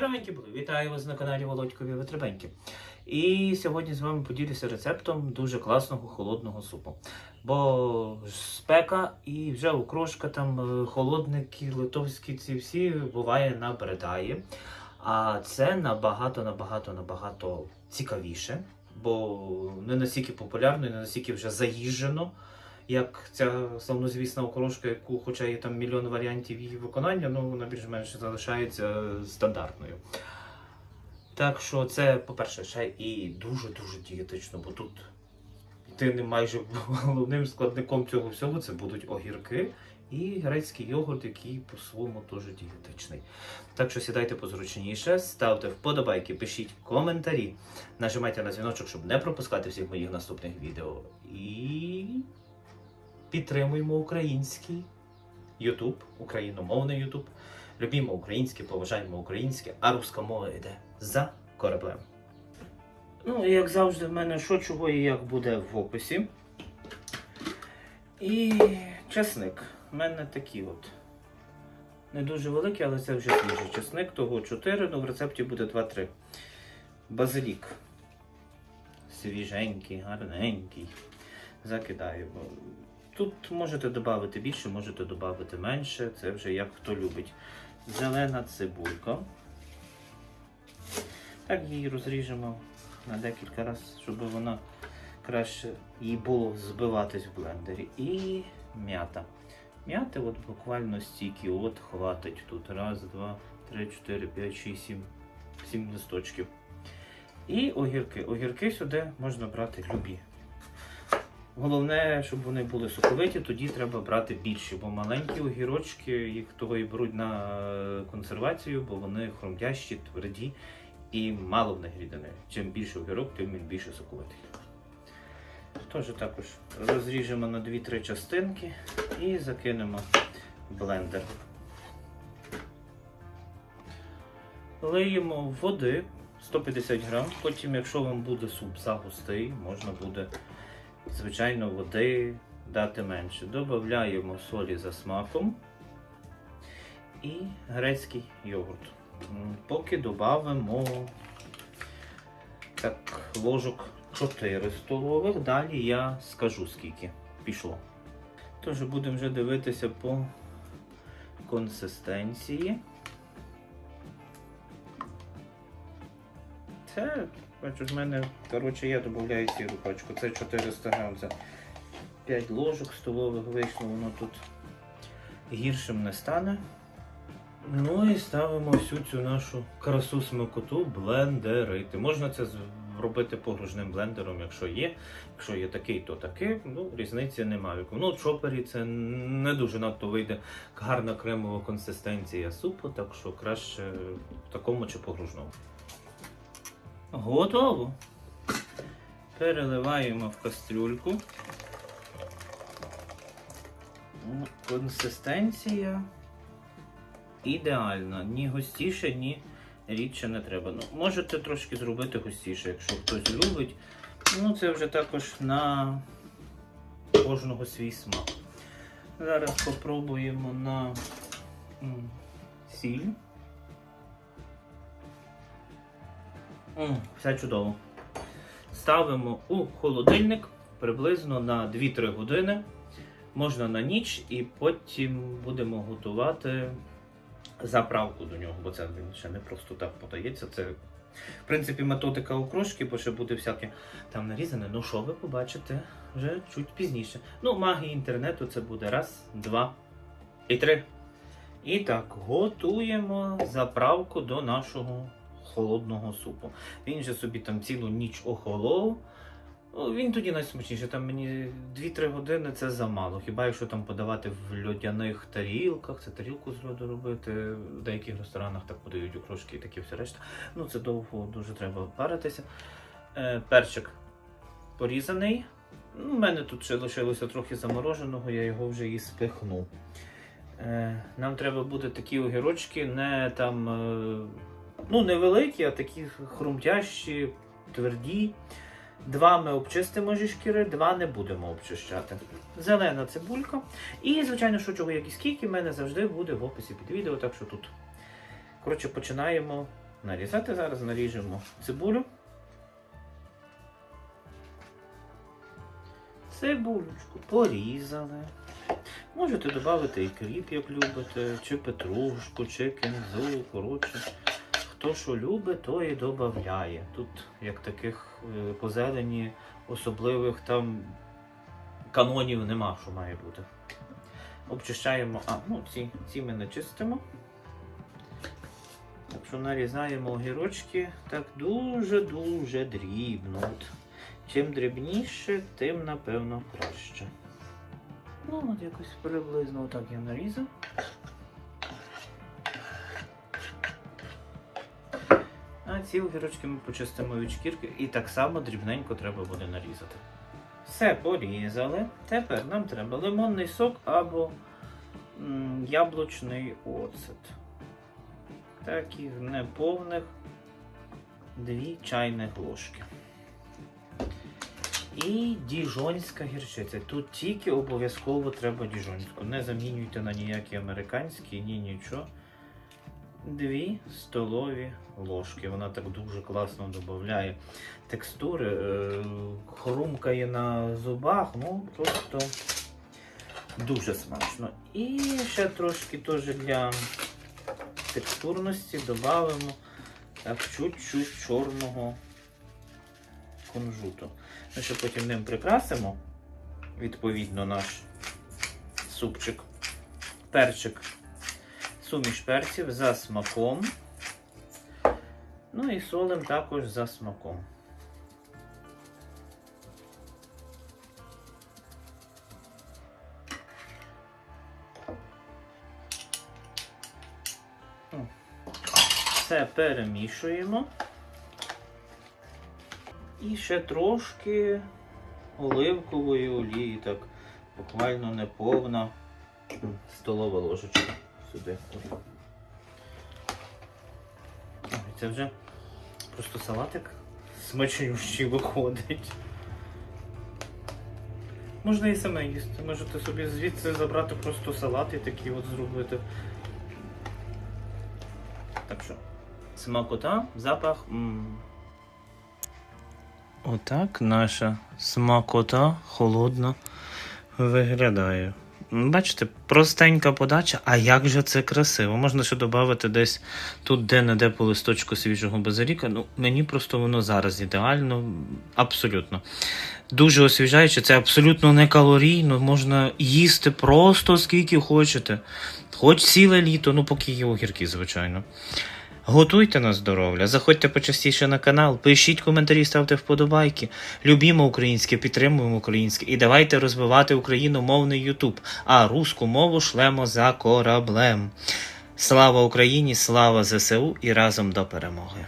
Здоровенькі були! Вітаю вас на каналі Володькові Витребеньки. І сьогодні з вами поділюся рецептом дуже класного холодного супу. Бо спека і вже окрошка, там е, холодники, литовські ці всі буває набридає. А це набагато, набагато, набагато цікавіше, бо не настільки популярно і не настільки вже заїжджено, як ця славнозвісна окрошка, яку, хоча є там мільйон варіантів її виконання, ну вона більш-менш залишається стандартною. Так що це, по-перше, ще і дуже-дуже дієтично, бо тут єдиним майже головним складником цього всього це будуть огірки і грецький йогурт, який по-своєму теж дієтичний. Так що сідайте позручніше, ставте вподобайки, пишіть коментарі, нажимайте на дзвіночок, щоб не пропускати всіх моїх наступних відео. І підтримуємо український Ютуб, україномовний Ютуб. Любімо українське, поважаємо українське, а руська мова йде за кораблем. Ну, і як завжди, в мене що, чого і як буде в описі. І часник. У мене такі от. Не дуже великий, але це вже свіжий часник, того 4, ну в рецепті буде 2-3. Базилік. Свіженький, гарненький. Закидаю. Тут можете додати більше, можете додати менше. Це вже як хто любить. Зелена цибулька. Так її розріжемо на декілька разів, щоб вона краще їй було збиватись в блендері. І м'ята. М'яти от буквально стільки от хватить тут. Раз, два, три, чотири, п'ять, шість, сім, сім листочків. І огірки. Огірки сюди можна брати любі. Головне, щоб вони були соковиті, тоді треба брати більші, бо маленькі огірочки їх того і беруть на е, консервацію, бо вони хрумтящі, тверді і мало в них рідини. Чим більше огірок, тим він більше соковитий. Тож також розріжемо на 2-3 частинки і закинемо блендер. Лиємо води 150 грам. Потім, якщо вам буде суп загустий, можна буде звичайно води дати менше. Додаємо солі за смаком і грецький йогурт. Поки додамо так, ложок 4 столових, далі я скажу скільки пішло. Тож будемо вже дивитися по консистенції. Це, бачу, в мене, коротше, я додаю цілу пачку. Це 400 грам, це 5 ложок столових вийшло, воно тут гіршим не стане. Ну і ставимо всю цю нашу красу смакоту блендерити. Можна це зробити погружним блендером, якщо є. Якщо є такий, то такий. Ну, різниці немає. Ну, в чопері це не дуже надто вийде гарна кремова консистенція супу, так що краще в такому чи погружному. Готово. Переливаємо в кастрюльку. Консистенція ідеальна. Ні густіше, ні рідше не треба. Ну, можете трошки зробити густіше, якщо хтось любить. Ну, це вже також на кожного свій смак. Зараз спробуємо на сіль. Все чудово. Ставимо у холодильник приблизно на 2-3 години. Можна на ніч, і потім будемо готувати заправку до нього, бо це ще не просто так подається. Це, в принципі, методика окрошки, бо ще буде всяке там нарізане. Ну що ви побачите вже чуть пізніше. Ну, магія інтернету це буде раз, два і три. І так, готуємо заправку до нашого холодного супу. Він же собі там цілу ніч охолов. Ну, він тоді найсмачніше. Там мені 2-3 години це замало. Хіба якщо там подавати в льодяних тарілках, це тарілку з льоду робити. В деяких ресторанах так подають окрошки і такі все решта. Ну це довго дуже треба паритися. Е, перчик порізаний. Ну, У мене тут ще лишилося трохи замороженого, я його вже і спихнув. Е, нам треба буде такі огірочки, не там. Е, ну, невеликі, а такі хрумтящі, тверді. Два ми обчистимо зі шкіри, два не будемо обчищати. Зелена цибулька. І, звичайно, що чого як і скільки, в мене завжди буде в описі під відео, так що тут. Коротше, починаємо нарізати. Зараз наріжемо цибулю. Цибулючку порізали. Можете додати і кріп, як любите, чи петрушку, чи кінзу, коротше. Хто що любить, то і додає. Тут як таких е, по зелені особливих там канонів нема, що має бути. Обчищаємо, а, ну ці, ці ми не чистимо. Так нарізаємо огірочки так дуже-дуже дрібно. От. Чим дрібніше, тим напевно краще. Ну, от якось приблизно отак я нарізав. Ці огірочки ми почистимо від шкірки і так само дрібненько треба буде нарізати. Все порізали. Тепер нам треба лимонний сок або яблучний оцет. Таких неповних 2 чайних ложки. І діжонська гірчиця. Тут тільки обов'язково треба діжонську. Не замінюйте на ніякі американські, ні нічого. Дві столові ложки. Вона так дуже класно додає текстури, е, хрумкає на зубах, ну просто дуже смачно. І ще трошки теж для текстурності додамо чуть-чуть чорного кунжуту. Ми ще потім ним прикрасимо, відповідно, наш супчик. Перчик, суміш перців за смаком. Ну і солим також за смаком. Все перемішуємо. І ще трошки оливкової олії, так буквально неповна столова ложечка сюди. Ой, Це вже просто салатик смачнющий виходить. Можна і саме їсти. Можете собі звідси забрати просто салат і такий от зробити. Так що, смакота, запах. м Отак наша смакота холодна виглядає. Бачите, простенька подача, а як же це красиво. Можна ще додати десь тут де-не-де по листочку свіжого базиліка. Ну, мені просто воно зараз ідеально, абсолютно. Дуже освіжаюче, це абсолютно не калорійно, можна їсти просто скільки хочете. Хоч ціле літо, ну поки є огірки, звичайно. Готуйте на здоров'я, заходьте почастіше на канал, пишіть коментарі, ставте вподобайки. Любімо українське, підтримуємо українське і давайте розвивати україномовний Ютуб, а руську мову шлемо за кораблем. Слава Україні, слава ЗСУ і разом до перемоги!